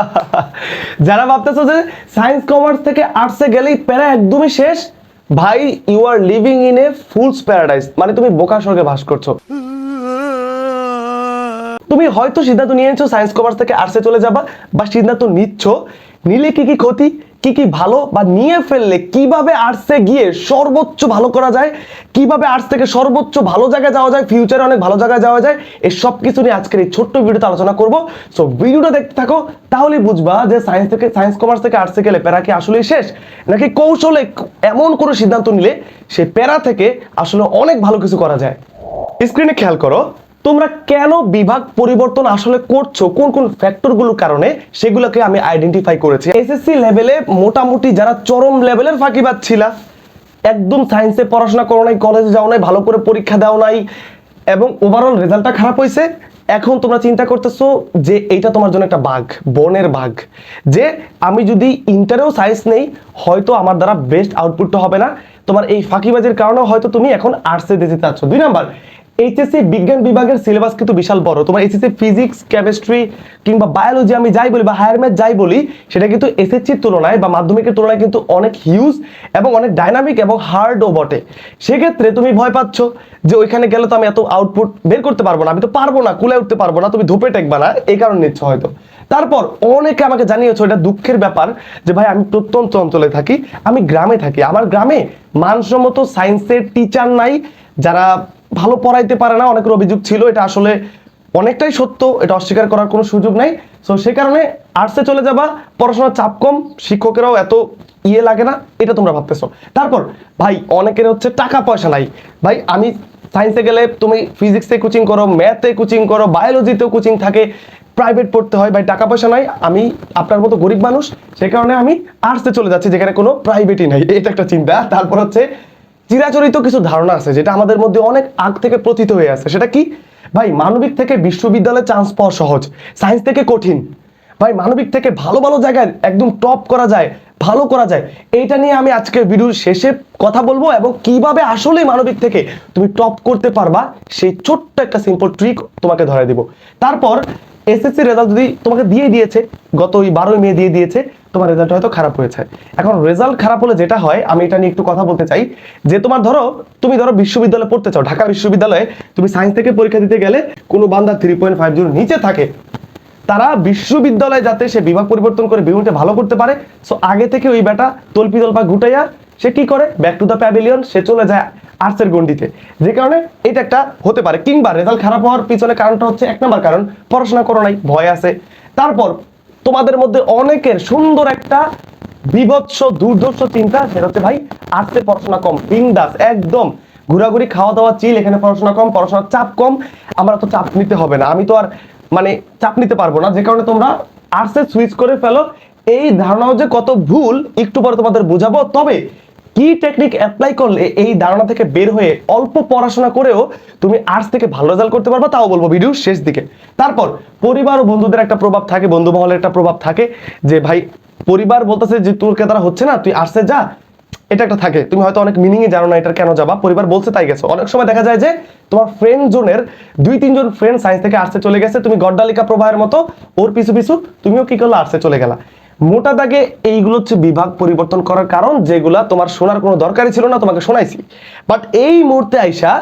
যারা ভাবতেছো যে science commerce থেকে আর্টসে গেলেই প্যারা একদমই শেষ, ভাই you are living in a fool's paradise মানে তুমি বোকা স্বর্গে বাস করছ। তুমি হয়তো সিদ্ধান্ত নিয়েছো সায়েন্স কমার্স থেকে আর্টসে চলে যাবা, বা সিদ্ধান্ত নিচ্ছ, নিলে কি কি ক্ষতি? কি কি ভালো বা নিয়ে ফেললে কীভাবে আর্টসে গিয়ে সর্বোচ্চ ভালো করা যায়, কীভাবে আর্টস থেকে সর্বোচ্চ ভালো জায়গায় যাওয়া যায় ফিউচারে অনেক ভালো জায়গায় যাওয়া যায়, এই সব কিছু নিয়ে আজকের এই ছোট্ট ভিডিওতে আলোচনা করব। সো ভিডিওটা দেখতে থাকো তাহলে বুঝবা যে সায়েন্স থেকে সায়েন্স কমার্স থেকে আর্টসে গেলে প্যারা কি আসলেই শেষ? নাকি কৌশলে এমন কোনো সিদ্ধান্ত নিলে সেই প্যারা থেকে আসলে অনেক ভালো কিছু করা যায়? স্ক্রিনে খেয়াল করো তোমরা কেন বিভাগ পরিবর্তন আসলে করছ? কোন কোন ফ্যাক্টরগুলোর কারণে? সেগুলোকে আমি আইডেন্টিফাই করেছি। এসএসসি লেভেলে মোটামুটি যারা চরম লেভেলের ফাঁকিবাজ ছিলা, একদম সায়েন্সে পড়াশোনা করো নাই কলেজে যাও নাই, ভালো করে পরীক্ষা দাও নাই, এবং ওভারঅল রেজাল্টটা খারাপ হয়েছে এখন তোমরা চিন্তা করতেছো যে এইটা তোমার জন্য একটা বাঘ, বনের বাঘ, যে আমি যদি ইন্টারেও সায়েন্স নেই, হয়তো আমার দ্বারা বেস্ট আউটপুটটা হবে না। তোমার এই ফাঁকিবাজির কারণে হয়তো তুমি এখন আর্টসে দিতে চাচ্ছ দুই নাম্বার এইচএসসি বিজ্ঞান বিভাগের সিলেবাস কিন্তু বিশাল বড়। তোমার এইচএসসি ফিজিক্স কেমিস্ট্রি কিংবা বায়োলজি আমি যাই বলি বা হায়ার ম্যাথ যাই বলি, সেটা কিন্তু এসএসসির তুলনায় বা মাধ্যমিকের তুলনায় কিন্তু অনেক হিউজ এবং অনেক ডাইনামিক এবং হার্ডও বটে। সেক্ষেত্রে তুমি ভয় পাচ্ছ যে ওইখানে গেলে তো আমি এত আউটপুট বের করতে পারব না, আমি তো পারব না কুলে উঠতে পারব না, তুমি ধূপে টেকবা না, এই কারণে নিচ্ছ হয়তো। তারপর অনেকে আমাকে জানিয়েছো এটা দুঃখের ব্যাপার যে ভাই আমি প্রত্যন্ত অঞ্চলে থাকি, আমি গ্রামে থাকি। আমার গ্রামে মানসম্মত সায়েন্সের টিচার নাই, যারা ভালো পড়াইতে পারে না, অনেকের অভিযোগ ছিল, এটা আসলে অনেকটাই সত্য, এটা অস্বীকার করার কোনো সুযোগ নাই। সো সে কারণে আর্টসে চলে যাবা, পড়াশোনার চাপ কম, শিক্ষকেরাও এত ইয়ে লাগে না, এটা তোমরা ভাবতেছো। তারপর, ভাই, অনেকের হচ্ছে টাকা পয়সা নাই। ভাই, আমি সায়েন্সে গেলে তুমি ফিজিক্সে কোচিং করো ম্যাথে কোচিং করো বায়োলজিতেও কোচিং থাকে প্রাইভেট পড়তে হয়, ভাই, টাকা পয়সা নাই, আমি আপনার মতো গরিব মানুষ, সে কারণে আমি আর্টসে চলে যাচ্ছি, যেখানে কোনো প্রাইভেটই নাই, এটা একটা চিন্তা। তারপর হচ্ছে চিরাচরিত কিছু ধারণা আছে যেটা আমাদের মধ্যে অনেক আগ থেকে প্রতীত হয়ে আছে। সেটা কি? ভাই, মানবিক থেকে বিশ্ববিদ্যালয়ে চান্স পাওয়া সহজ। সায়েন্স থেকে কঠিন। ভাই, মানবিক থেকে ভালো ভালো জায়গায় একদম টপ করা যায়, ভালো করা যায়। এইটা নিয়ে আমি আজকের ভিডিওর শেষে কথা বলব এবং কীভাবে আসলে মানবিক থেকে তুমি টপ করতে পারবা, সেই ছোট্ট একটা সিম্পল ট্রিক তোমাকে ধরে দিব। তারপর এসএসসি রেজাল্ট যদি তোমাকে দিয়ে দিয়েছে, গত ওই বারোই মে দিয়ে দিয়েছে তোমার রেজাল্ট হয়তো খারাপ হয়েছে। এখন রেজাল্ট খারাপ হলে যেটা হয়, আমি এটা নিয়ে একটু কথা বলতে চাই, যে তোমার ধরো, তুমি ধরো বিশ্ববিদ্যালয়ে পড়তে চাও, ঢাকা বিশ্ববিদ্যালয়ে তুমি সায়েন্স থেকে পরীক্ষা দিতে গেলে কোনো বান্দা থ্রি পয়েন্ট ফাইভ জিরো নিচে থাকে। তারা বিশ্ববিদ্যালয়ে যাতে সে বিভাগ পরিবর্তন করে বিভাগটা ভালো করতে পারে সো আগে থেকে ওই বেটা তল্পি তল্পা গুটাইয়া সে কি করে? ব্যাক টু দ্য প্যাভিলিয়ন সে চলে যায় আর্টসের গন্ডিতে যে কারণে এটা একটা হতে পারে, কিংবা রেজাল্ট খারাপ হওয়ার পিছনে কারণটা হচ্ছে এক নম্বর কারণ, পড়াশোনা করো নাই, ভয় আছে। তারপর তোমাদের মধ্যে অনেকের সুন্দর একটা বিভৎস, দুর্ধর্ষ চিন্তা, সেটা হচ্ছে ভাই আর্টসে পড়াশোনা কম, বিন্দাস, একদম। ঘোরাঘুরি খাওয়া দাওয়া চিল এখানে পড়াশোনা কম, পড়াশোনার চাপ কম, আমরা তো চাপ নিতে হবে না। আমি তো আর মানে চাপ নিতে পারব না। যে কারণে তোমরা আর্টসে সুইচ করে ফেলো। এই ধারণাও যে কত ভুল, একটু পরে তোমাদের বোঝাবো। তবে কি টেকনিক অ্যাপ্লাই করলে এই ধারণা থেকে বের হয়ে অল্প পড়াশোনা করেও তুমি আর্টস থেকে ভালো রেজাল্ট করতে পারবা, তাও বলব ভিডিওর শেষ দিকে। তারপর পরিবার ও বন্ধুদের একটা প্রভাব থাকে বন্ধু মহলের একটা প্রভাব থাকে, যে ভাই, পরিবার বলতেছে যে তোর দ্বারা হচ্ছে না, তুই আর্টসে যা, এটা একটা থাকে। তুমি হয়তো অনেক মিনিংই জানো না এটার কেন যাবা, পরিবার বলছে তাই গেছো। অনেক সময় দেখা যায় যে তোমার ফ্রেন্ড জোনের দুই, তিনজন ফ্রেন্ড সায়েন্স থেকে আর্টসে চলে গেছে, তুমি গড্ডালিকা প্রবাহের মতো, ওর পিছু পিছু তুমিও কি করল আর্টসে চলে গেলা। মোটা দাগে এইগুলো হচ্ছে বিভাগ পরিবর্তন করার কারণ, যেগুলা তোমার শোনার কোনো দরকারই ছিল না, তোমাকে শোনাইছি। বাট এই মুহূর্তে আইসা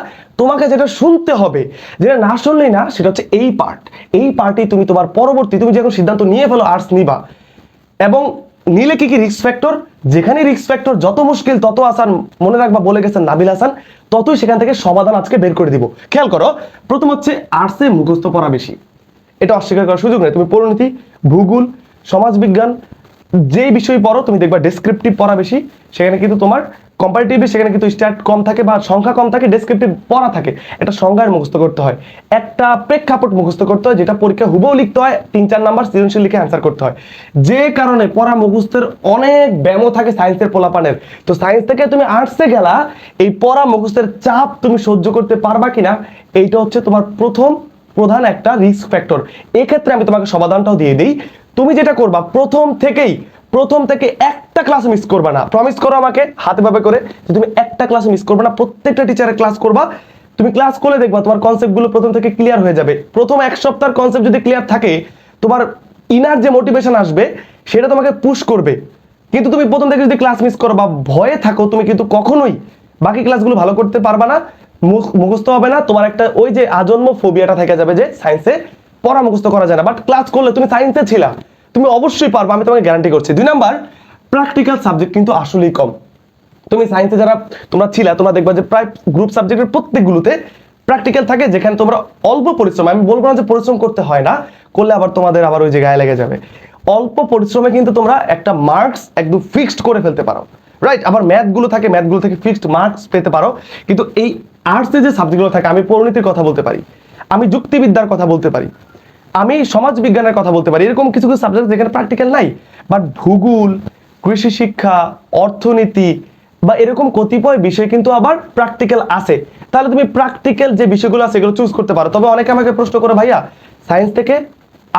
তোমাকে যেটা শুনতে হবে, যেটা না শুনলেই না, সেটা হচ্ছে এই পার্ট এই পার্টেই তুমি তোমার পরবর্তী, তুমি যখন সিদ্ধান্ত নিয়ে ফেলো আর্টস নিবা। এবং নিলে কি কি রিক্স ফ্যাক্টর যেখানে রিক্স ফ্যাক্টর যত মুশকিল, তত আসান মনে রাখবা, বলে গেছেন নাবিল হাসান, ততই সেখান থেকে সমাধান আজকে বের করে দিব। খেয়াল করো, প্রথম হচ্ছে আর্টসে মুখস্থ পড়া বেশি। এটা অস্বীকার করার সুযোগ নেই। তুমি পরিণতি ভূগোল সমাজবিজ্ঞান, যেই বিষয় পড়ো, তুমি দেখবা ডেসক্রিপটিভ পড়া বেশি। সেখানে কিন্তু তোমার কম্পারিটিভলি সেখানে কিন্তু স্ট্যাট কম থাকে বা সংখ্যা কম থাকে ডেসক্রিপটিভ পড়া থাকে। এটা সংজ্ঞার মুখস্থ করতে হয়। একটা প্রেক্ষাপট মুখস্থ করতে হয়, যেটা পরীক্ষা হুবও লিখতে হয়, তিন চার নাম্বার সৃজনশীল লিখে অ্যান্সার করতে হয়। যে কারণে পড়া মুখস্থের অনেক ব্যায়ামও থাকে সায়েন্সের পোলাপানের। তো সায়েন্স থেকে তুমি আর্টসে গেলা, এই পড়া মুখস্থের চাপ তুমি সহ্য করতে পারবা কিনা, এইটা হচ্ছে তোমার প্রথম প্রধান একটা রিস্ক ফ্যাক্টর এক্ষেত্রে আমি তোমাকে সমাধানটাও দিয়ে দিই। তুমি যেটা করবা, প্রথম থেকেই, প্রথম থেকে একটা ক্লাস মিস করবা না। প্রমিস করো আমাকে, হাতে ভাবে করে, যে তুমি একটা ক্লাস মিস করবে না, প্রত্যেকটা টিচারের ক্লাস করবা। তুমি ক্লাস করলে দেখবা তোমার কনসেপ্টগুলো প্রথম থেকে ক্লিয়ার হয়ে যাবে। প্রথম এক সপ্তাহের কনসেপ্ট যদি ক্লিয়ার থাকে, তোমার ইনার যে মোটিভেশন আসবে, সেটা তোমাকে পুশ করবে। কিন্তু তুমি প্রথম থেকে যদি ক্লাস মিস করো বা ভয়ে থাকো, তুমি কিন্তু কখনোই বাকি ক্লাসগুলো ভালো করতে পারবা না। মুখস্থ হবে না, তোমার একটা ওই যে আজন্ম ফোবিয়াটা থেকে যাবে যে সায়েন্সে পড়া মুখস্থ করা যায় না। বাট ক্লাস করলে তুমি সায়েন্সে ছিলা, তুমি অবশ্যই পারবে, আমি তোমাকে গ্যারান্টি করছি। দুই নাম্বার প্র্যাকটিক্যাল সাবজেক্ট কিন্তু আসলেই কম। তুমি সায়েন্সে যারা তোমরা ছিলা, তোমরা দেখবা যে প্রায় গ্রুপ সাবজেক্টের প্রত্যেকগুলোতে প্র্যাকটিক্যাল থাকে, যেখানে তোমরা অল্প পরিশ্রম, আমি বলব না যে পরিশ্রম করতে হয় না, করলে আবার তোমাদের আবার ওই যে গায়ে লেগে যাবে। অল্প পরিশ্রমে কিন্তু তোমরা একটা মার্কস একদম ফিক্সড করে ফেলতে পারো। রাইট আবার ম্যাথগুলো থাকে ম্যাথগুলো থেকে ফিক্সড মার্কস পেতে পারো। কিন্তু এই আর্টসে যে সাবজেক্টগুলো থাকে, আমি পরিণতির কথা বলতে পারি, আমি যুক্তিবিদ্যার কথা বলতে পারি, আমি সমাজ বিজ্ঞানের কথা বলতে পারি, এরকম কিছু কিছু সাবজেক্ট যেখানে প্র্যাকটিক্যাল নাই বাট ভূগোল, কৃষি শিক্ষা, অর্থনীতি বা এরকম কতিপয় বিষয় কিন্তু আবার প্র্যাকটিক্যাল আছে। তাহলে তুমি প্র্যাকটিক্যাল যে বিষয়গুলো আছে, এগুলো চুজ করতে পারো। তবে অনেকে আমাকে প্রশ্ন করে, ভাইয়া সায়েন্স থেকে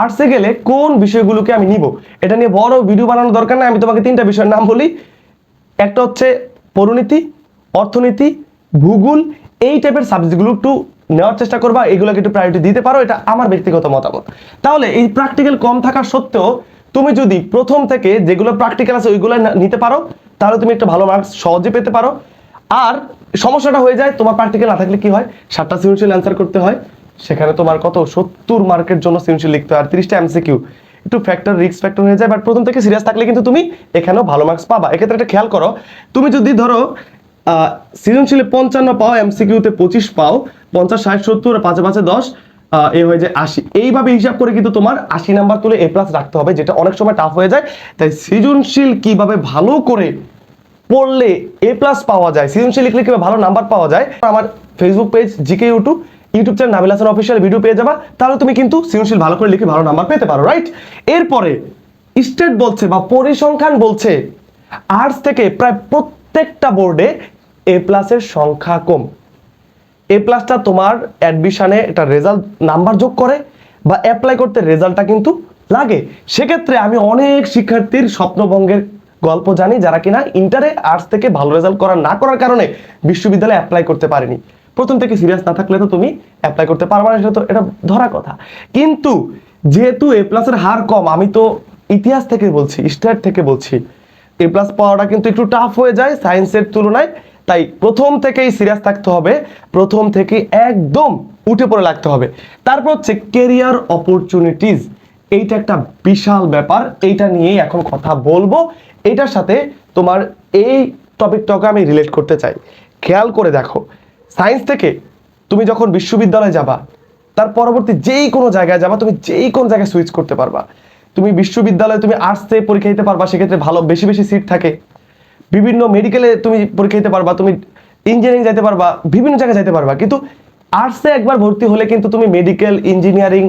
আর্টসে গেলে কোন বিষয়গুলোকে আমি নিব? এটা নিয়ে বড় ভিডিও বানানোর দরকার নাই, আমি তোমাকে তিনটা বিষয়ের নাম বলি। একটা হচ্ছে পরিণীতি অর্থনীতি, ভূগোল এই টাইপের সাবজেক্টগুলো একটু নেওয়ার চেষ্টা করবা, এগুলোকে একটু প্রায়োরিটি দিতে পারো, এটা আমার ব্যক্তিগত মতামত। তাহলে এই প্র্যাকটিক্যাল কম থাকা সত্ত্বেও তুমি যদি প্রথম থেকে যেগুলো প্র্যাকটিক্যাল আছে ওইগুলো নিতে পারো, তাহলে তুমি একটা ভালো মার্কস সহজে পেতে পারো। আর সমস্যাটা হয়ে যায়, তোমার প্র্যাকটিক্যাল না থাকলে কি হয়? সাতটা সৃজনশীল অ্যান্সার করতে হয়। সেখানে তোমার কত? সত্তর মার্কের জন্য সৃজনশীল লিখতে হয়, আর তিরিশটা এমসিকিউ একটু ফ্যাক্টর রিস্ক ফ্যাক্টর হয়ে যায় বাট প্রথম থেকে সিরিয়াস থাকলে কিন্তু তুমি এখানেও ভালো মার্কস পাবা। এক্ষেত্রে একটা খেয়াল করো, তুমি যদি ধরো সৃজনশীলে পঞ্চান্ন পাও, এমসিকিউতে পঁচিশ পাও, পঞ্চাশ, ষাট, সত্তর, পাঁচে পাঁচে, দশ এ হয়ে যায় আশি। এইভাবে হিসাব করে কিন্তু তোমার আশি নাম্বার তুলে এ প্লাস রাখতে হবে, যেটা অনেক সময় টাফ হয়ে যায়। তাই সৃজনশীল কীভাবে ভালো করে পড়লে এ প্লাস পাওয়া যায়, সৃজনশীল লিখলে কীভাবে ভালো নাম্বার পাওয়া যায়, আমার Facebook page GK YouTube YouTube channel Nabil Hasan official video পেয়ে যাবা। তাহলে তুমি কিন্তু সৃজনশীল ভালো করে লিখে ভালো নাম্বার পেতে পারো রাইট এরপরে স্টেট বলছে বা পরিসংখ্যান বলছে আর্টস থেকে প্রায় প্রত্যেকটা বোর্ডে এ প্লাসের সংখ্যা কম। এ প্লাসটা তোমার অ্যাডমিশনে একটা রেজাল্ট নাম্বার যোগ করে বা অ্যাপ্লাই করতে রেজাল্টটা কিন্তু লাগে। সেক্ষেত্রে আমি অনেক শিক্ষার্থীর স্বপ্নভঙ্গের গল্প জানি যারা কিনা ইন্টারে আর্টস থেকে ভালো রেজাল্ট করা না করার কারণে বিশ্ববিদ্যালয়ে অ্যাপ্লাই করতে পারেনি। প্রথম থেকে সিরিয়াস না থাকলে তো তুমি অ্যাপ্লাই করতে পারবে না, সেটা তো এটা ধরা কথা। কিন্তু যেহেতু এ প্লাসের হার কম, আমি তো ইতিহাস থেকে বলছি স্টেট থেকে বলছি। এ প্লাস পাওয়াটা কিন্তু একটু টাফ হয়ে যায় সায়েন্সের তুলনায়। তাই প্রথম থেকেই সিরিয়াস থাকতে হবে, প্রথম থেকে একদম উঠে পড়ে লাগতে হবে। তারপর হচ্ছে কেরিয়ার অপরচুনিটিস এইটা একটা বিশাল ব্যাপার, এইটা নিয়েই এখন কথা বলব। এইটার সাথে তোমার এই টপিকটাকে আমি রিলেট করতে চাই। খেয়াল করে দেখো সায়েন্স থেকে তুমি যখন বিশ্ববিদ্যালয়ে যাবা, তার পরবর্তী যেই কোনো জায়গায় যাবা, তুমি যেই কোনো জায়গায় সুইচ করতে পারবা। তুমি বিশ্ববিদ্যালয়ে তুমি আর্টসে পরীক্ষা দিতে পারবা, সেক্ষেত্রে ভালো, বেশি বেশি সিট থাকে। বিভিন্ন মেডিকেলে তুমি পরীক্ষা দিতে পারবা, তুমি ইঞ্জিনিয়ারিং যেতে পারবা, বিভিন্ন জায়গায় যেতে পারবা। কিন্তু আর্টসে একবার ভর্তি হলে কিন্তু তুমি মেডিকেল ইঞ্জিনিয়ারিং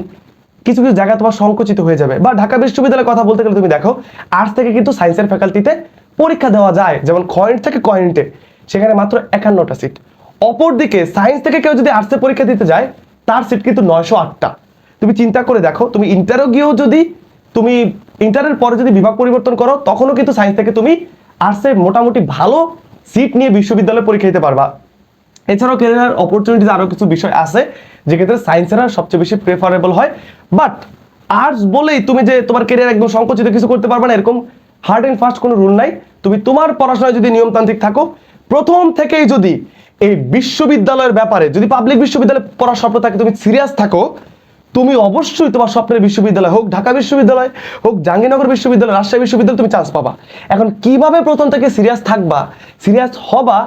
কিছু কিছু জায়গা তোমার সংকুচিত হয়ে যাবে। বা ঢাকা বিশ্ববিদ্যালয়ের কথা বলতে গেলে তুমি দেখো আর্টস থেকে কিন্তু সায়েন্সের ফ্যাকাল্টিতে পরীক্ষা দেওয়া যায়। যেমন কয়েন্ট থেকে কয়েন্টে সেখানে মাত্র একান্নটা সিট অপরদিকে সায়েন্স থেকে কেউ যদি আর্টসে পরীক্ষা দিতে যায়, তার সিট কিন্তু নয়শো আটটা। তুমি চিন্তা করে দেখো, তুমি ইন্টারও গিয়েও যদি, তুমি ইন্টারের পরে যদি বিভাগ পরিবর্তন করো, তখনও কিন্তু সায়েন্স থেকে তুমি আর্টসে মোটামুটি ভালো সিট নিয়ে বিশ্ববিদ্যালয়ে পরীক্ষা দিতে পারবা। এছাড়াও কেরিয়ার অপরচুনিটিস আরও কিছু বিষয় আছে যেক্ষেত্রে সায়েন্সেরা সবচেয়ে বেশি প্রেফারেবল হয়। বাট আর্টস বলেই তুমি যে তোমার কেরিয়ার একদম সংকুচিত কিছু করতে পারবে না, এরকম হার্ড অ্যান্ড ফাস্ট কোনো রুল নাই। তুমি তোমার পড়াশোনায় যদি নিয়মতান্ত্রিক থাকো, প্রথম থেকেই যদি এই বিশ্ববিদ্যালয়ের ব্যাপারে, যদি পাবলিক বিশ্ববিদ্যালয়ে পড়ার স্বপ্ন থাকে, তুমি সিরিয়াস থাকো তুমি অবশ্যই তোমার স্বপ্নের বিশ্ববিদ্যালয় হোক ঢাকা বিশ্ববিদ্যালয়, হোক জাহাঙ্গীরনগর বিশ্ববিদ্যালয়, রাজশাহী বিশ্ববিদ্যালয়, তুমি চান্স পাবা। এখন কীভাবে প্রথম থেকে সিরিয়াস থাকবা? সিরিয়াস হবা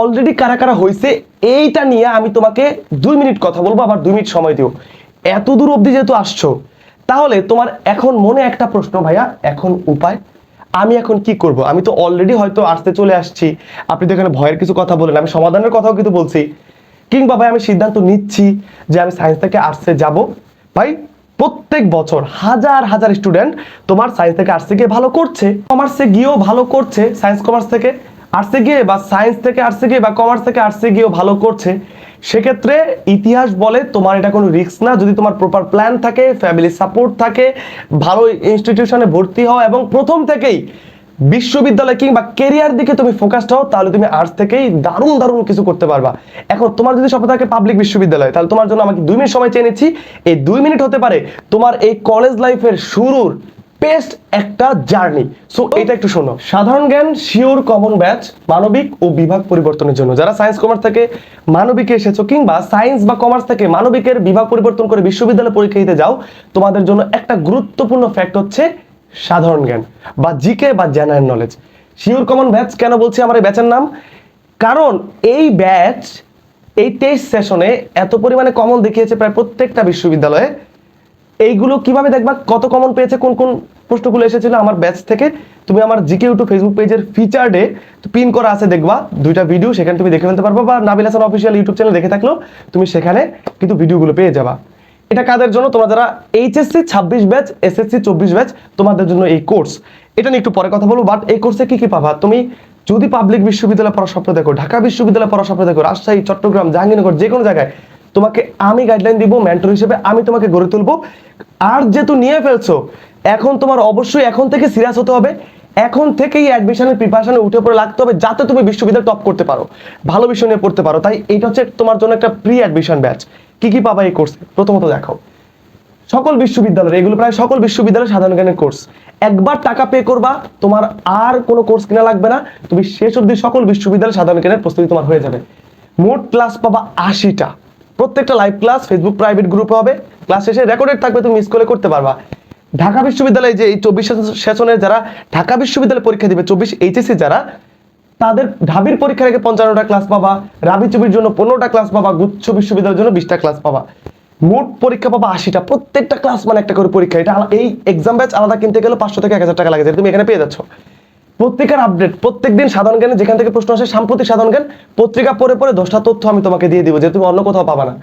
অলরেডি কারা কারা হয়েছে এইটা নিয়ে আমি তোমাকে দুই মিনিট কথা বলব, আবার দুই মিনিট সময় দিও। এত দূর অবধি যেহেতু আসছো, তাহলে তোমার এখন মনে একটা প্রশ্ন, ভাইয়া, এখন উপায়? আমি এখন কি করব? আমি তো অলরেডি হয়তো আসতে চলে আসছি। আপনি তো এখানে ভয়ের কিছু কথা বলেন, আমি সমাধানের কথাও কিন্তু বলছি। কিংবা ভাই, আমি সিদ্ধান্ত নিচ্ছি যে আমি সায়েন্স থেকে আর্টসে যাব। ভাই, প্রত্যেক বছর হাজার হাজার স্টুডেন্ট তোমার সায়েন্স থেকে আর্টসে গিয়ে ভালো করছে। কমার্সে গিয়েও ভালো করছে সায়েন্স কমার্স থেকে। আর্টসে গিয়ে বা সায়েন্স থেকে আর্টসে গিয়ে বা কমার্স থেকে আর্টসে গিয়েও ভালো করছে। সেক্ষেত্রে ইতিহাস বলে তোমার এটা কোনো রিস্ক না। যদি তোমার প্রপার প্ল্যান থাকে ফ্যামিলি সাপোর্ট থাকে, ভালো ইনস্টিটিউশনে ভর্তি হও এবং প্রথম থেকেই বিশ্ববিদ্যালয় কিংবা কেরিয়ার দিকে তুমি ফোকাসড হও, তাহলে তুমি আর্টস থেকেই দারুণ দারুণ কিছু করতে পারবা। এখন তোমার যদি স্বপ্ন থাকে পাবলিক বিশ্ববিদ্যালয়, তাহলে তোমার জন্য আমাকে দুই মিনিট সময় চেয়ে নিচ্ছি। এই দুই মিনিট হতে পারে তোমার এই কলেজ লাইফের শুরুর বেস্ট একটা জার্নি সো এটা একটু শোনো। সাধারণ জ্ঞান শিওর কমন ব্যাচ মানবিক ও বিভাগ পরিবর্তনের জন্য। যারা সায়েন্স কমার্স থেকে মানবিকে এসেছ কিংবা সায়েন্স বা কমার্স থেকে মানবিকের বিভাগ পরিবর্তন করে বিশ্ববিদ্যালয়ে পরীক্ষা দিতে যাও, তোমাদের জন্য একটা গুরুত্বপূর্ণ ফ্যাক্ট হচ্ছে সাধারণ জ্ঞান বা জিকে বা general knowledge sure common batch কেন বলছি আমার এই ব্যাচের নাম? কারণ এই ব্যাচ এই টেস্ট সেশনে এত পরিমাণে কমন দেখিয়েছে প্রায় প্রত্যেকটা বিশ্ববিদ্যালয়ে। এইগুলো কীভাবে দেখবা? কত কমন পেয়েছে? কোন কোন প্রশ্নগুলো এসেছিল? আমার ব্যাচ থেকে তুমি আমার জিকে ইউটিউব ফেসবুক পেজের ফিচার্ডে পিন করা আছে দেখবা। দুইটা ভিডিও সেখানে তুমি দেখে ফেলতে পারবা বা Nabil Hasan official YouTube channel দেখে থাকলেও তুমি সেখানে কিন্তু ভিডিওগুলো পেয়ে যাবা। এটা কাদের জন্য? তোমরা যারা এইচএসসি ছাব্বিশ ব্যাচ এসএসসি চব্বিশ ব্যাচ তোমাদের জন্য এই কোর্স এটা নিয়ে একটু পরে কথা বলব বাট এই কোর্সে কি কি পাবা? তুমি যদি পাবলিক বিশ্ববিদ্যালয়ে পড়ার স্বপ্ন দেখো, ঢাকা বিশ্ববিদ্যালয়ে পড়ার স্বপ্ন দেখো, রাজশাহী, চট্টগ্রাম, জাহাঙ্গীরনগর, যে কোনো জায়গায়, তোমাকে আমি গাইডলাইন দিব মেন্টর হিসেবে আমি তোমাকে গড়ে তুলবো। আর যেহেতু নিয়ে ফেলছো, এখন তোমার অবশ্যই এখন থেকে সিরিয়াস হতে হবে। এখন থেকেই অ্যাডমিশনের প্রিপারেশনে উঠে পড়ে লাগতে হবে, যাতে তুমি বিশ্ববিদ্যালয় টপ করতে পারো, ভালো বিষয় নিয়ে পড়তে পারো। তাই এটা হচ্ছে তোমার জন্য একটা প্রি অ্যাডমিশন ব্যাচ কি কি পাবা এই কোর্সে প্রথমত দেখো সকল বিশ্ববিদ্যালয়ের এগুলো প্রায় সকল বিশ্ববিদ্যালয়ের সাধারণ জ্ঞানের কোর্স একবার টাকা পে করবা, তোমার আর কোনো কোর্স কিনা লাগবে না। তুমি শেষ অবধি সকল বিশ্ববিদ্যালয়ের সাধারণ জ্ঞানের প্রস্তুতি তোমার হয়ে যাবে। মোট ক্লাস পাবা আশিটা। প্রত্যেকটা লাইভ ক্লাস ফেসবুক প্রাইভেট গ্রুপে হবে। ক্লাস শেষে রেকর্ডেড থাকবে, তুমি মিস করে করতে পারবা। ঢাকা বিশ্ববিদ্যালয়ে যে এই চব্বিশ সেশনের যারা ঢাকা বিশ্ববিদ্যালয়ে পরীক্ষা দিবে চব্বিশ এইচএসসি যারা তাদের ঢাবির পরীক্ষার আগে পঞ্চান্নটা ক্লাস পাবা, রাবি চবির জন্য পনেরোটা ক্লাস পাবা, গুচ্ছ বিশ্ববিদ্যালয়ের জন্য বিশটা ক্লাস পাবা। মোট পরীক্ষা পাবা আশিটা। প্রত্যেকটা ক্লাস মানে একটা করে পরীক্ষা। এটা এই এক্সাম ব্যাচ আলাদা কিনতে গেলে পাঁচশো থেকে এক হাজার টাকা লাগে। তুমি এখানে পেয়ে যাচ্ছ। পত্রিকার আপডেট প্রত্যেকদিন সাধারণ জ্ঞানে যেখান থেকে প্রশ্ন আসে, সাম্প্রতিক সাধারণ জ্ঞান, পত্রিকা পড়ে পড়ে দশটা তথ্য আমি তোমাকে দিয়ে দিব যে তুমি অন্য কোথাও পাবা না।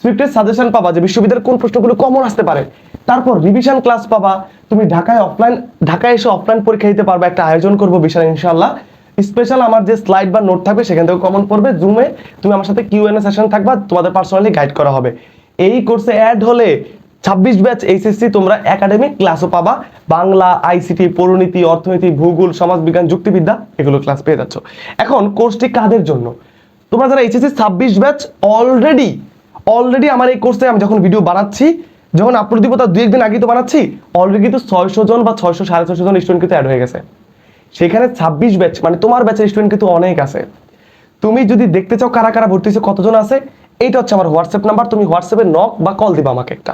সুইফটের সাজেশন পাবা যে বিশ্ববিদ্যালয়ের কোন প্রশ্নগুলো কমন আসতে পারে। তারপর রিভিশন ক্লাস পাবা। তুমি ঢাকায় অফলাইন ঢাকায় এসে অফলাইন পরীক্ষা দিতে পারবা। একটা আয়োজন করব বিশাল ইনশাল্লাহ স্পেশাল আমার যে স্লাইড বা নোট থাকবে, সেখান থেকে কমন পড়বে। জুমে তুমি আমার সাথে কিউ এন এ সেশন থাকবা, তোমাদের পার্সোনালি গাইড করা হবে। এই কোর্সে অ্যাড হলে ছাব্বিশ ব্যাচ এইচএসসি তোমরা একাডেমিক ক্লাসও পাবা। বাংলা আইসিটি পরিণীতি অর্থনীতি, ভূগোল, সমাজবিজ্ঞান, যুক্তিবিদ্যা, এগুলো ক্লাস পেয়ে যাচ্ছ। এখন কোর্সটি কাদের জন্য? তোমরা যারা এইচএসসি ছাব্বিশ ব্যাচ অলরেডি অলরেডি আমার এই কোর্সে আমি যখন ভিডিও বানাচ্ছি, যখন আপলোড দিব, তার দুই একদিন আগে তো বানাচ্ছি অলরেডি কিন্তু ছয়শো জন বা ছয়শো, সাড়ে ছয়শো জন স্টুডেন্ট কিন্তু অ্যাড হয়ে গেছে। সেখানে ছাব্বিশ ব্যাচ মানে তোমার ব্যাচের স্টুডেন্ট কিন্তু অনেক আছে। তুমি যদি দেখতে চাও কারা কারা ভর্তি হয়েছে, কতজন আছে, এইটা হচ্ছে আমার হোয়াটসঅ্যাপ নাম্বার তুমি হোয়াটসঅ্যাপে নক বা কল দিবা আমাকে একটা।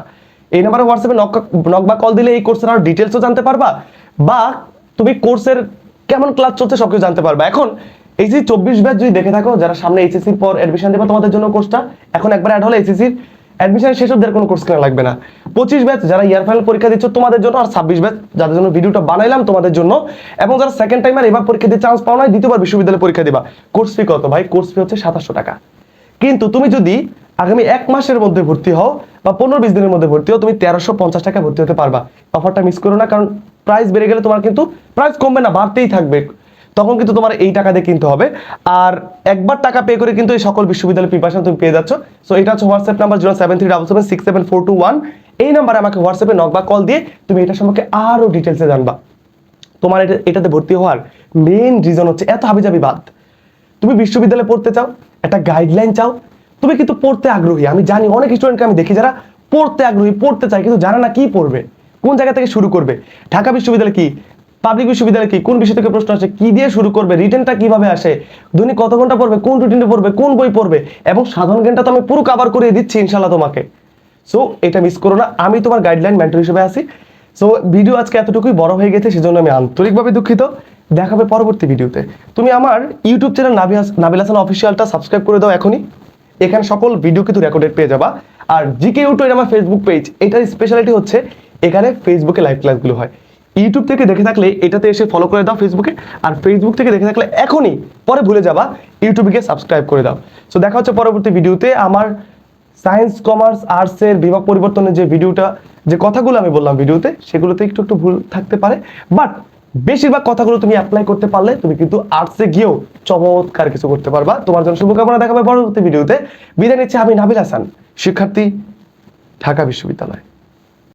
এই নাম্বারে হোয়াটসঅ্যাপে নক নক বা কল দিলে এই কোর্সের আরও ডিটেলসও জানতে পারবা, বা তুমি কোর্সের কেমন ক্লাস চলছে সব কিছু জানতে পারবা। এখন, এই চব্বিশ ব্যাচ যদি দেখে থাকো, যারা সামনে এইচএসসির পর অ্যাডমিশন দেবে তোমাদের জন্য কোর্সটা এখন একবার অ্যাড হলে এইচএসসির অ্যাডমিশন শেষ অব্দি আর কোনো কোর্স কেনা লাগবে না। পঁচিশ ব্যাচ যারা ইয়ার ফাইনাল পরীক্ষা দিচ্ছ, তোমাদের জন্য আর ছাব্বিশ ব্যাচ যাদের জন্য ভিডিওটা বানাইলাম, তোমাদের জন্য। এবং যারা সেকেন্ড টাইম আর এবার পরীক্ষা দিয়ে চান্স পাও না দ্বিতীয়বার বিশ্ববিদ্যালয়ে পরীক্ষা দিবা। কোর্স ফি কত ভাই? কোর্স ফি হচ্ছে সাতাশশো টাকা। কিন্তু তুমি যদি আগামী এক মাসের মধ্যে ভর্তি হও বা পনেরো বিশ দিনের মধ্যে ভর্তি হও, তুমি তেরোশো পঞ্চাশ টাকা ভর্তি হতে পারবা। অফারটা মিস করো না, কারণ প্রাইস বেড়ে গেলে তোমার কিন্তু প্রাইস কমবে না, বাড়তেই থাকবে। তখন কিন্তু তোমার এই টাকা দিয়ে কিনতে হবে। আর একবার টাকা পে করে কিন্তু এই সকল বিশ্ববিদ্যালয়ের প্রিপারেশন তুমি পেয়ে যাচ্ছ। সো এটা হচ্ছে WhatsApp number zero seven three double seven six seven four two one এই নাম্বারে আমাকে হোয়াটসঅ্যাপে নক বা কল দিয়ে তুমি এটা সম্পর্কে আরও ডিটেলসে জানবা। তোমার এটা, এটাতে ভর্তি হওয়ার মেইন রিজন হচ্ছে এত হাবিজাবি বাদ। তুমি বিশ্ববিদ্যালয়ে পড়তে চাও, একটা গাইডলাইন চাও, তুমি কিন্তু পড়তে আগ্রহী। আমি জানি অনেক স্টুডেন্টকে আমি দেখি যারা পড়তে আগ্রহী, পড়তে চায়, কিন্তু জানে না কি পড়বে, কোন জায়গা থেকে শুরু করবে। ঢাকা বিশ্ববিদ্যালয় কি? পাবলিক বিশ্ববিদ্যালয় কি, কোন বিষয় থেকে প্রশ্ন আসে, কি দিয়ে শুরু করবে রিটেনটা কীভাবে আসে, দৈনিক কত ঘণ্টা পড়বে, কোন রুটিনে পড়বে, কোন বই পড়বে, এবং সাধারণ জ্ঞানটা তো আমি পুরো কাভার করে দিচ্ছি ইনশাল্লাহ তোমাকে। সো এটা মিস করো না, আমি তোমার গাইডলাইন মেন্টর হিসেবে আছি। সো ভিডিও আজকে এতটুকুই বড় হয়ে গেছে, সেজন্য আমি আন্তরিকভাবে দুঃখিত। দেখাবে পরবর্তী ভিডিওতে তুমি আমার ইউটিউব চ্যানেল নাবিল হাসান অফিসিয়ালটা সাবস্ক্রাইব করে দাও এখনই। এখানে সকল ভিডিও কিন্তু রেকর্ডেড পেয়ে যাবা। আর জিকে ইউটিউব আমার ফেসবুক পেজ এটার স্পেশালিটি হচ্ছে, এখানে ফেসবুকে লাইভ ক্লাসগুলো হয়। ইউটিউব থেকে দেখে থাকলে এটাতে এসে ফলো করে দাও ফেসবুকে আর ফেসবুক থেকে দেখে থাকলে এখনই, পরে ভুলে যাবা ইউটিউবে গিয়ে সাবস্ক্রাইব করে দাও। সো দেখা হচ্ছে পরবর্তী ভিডিওতে। আমার সায়েন্স কমার্স আর্টসের বিভাগ পরিবর্তনের যে ভিডিওটা, যে কথাগুলো আমি বললাম ভিডিওতে, সেগুলোতে একটু একটু ভুল থাকতে পারে। বাট বেশিরভাগ কথাগুলো তুমি অ্যাপ্লাই করতে পারলে, তুমি কিন্তু আর্টসে গিয়েও চমৎকার কিছু করতে পারবা। তোমার জন্য শুভকামনা দেখাবে পরবর্তী ভিডিওতে। বিদায় নিচ্ছে আমি নাবিল হাসান, শিক্ষার্থী, ঢাকা বিশ্ববিদ্যালয়।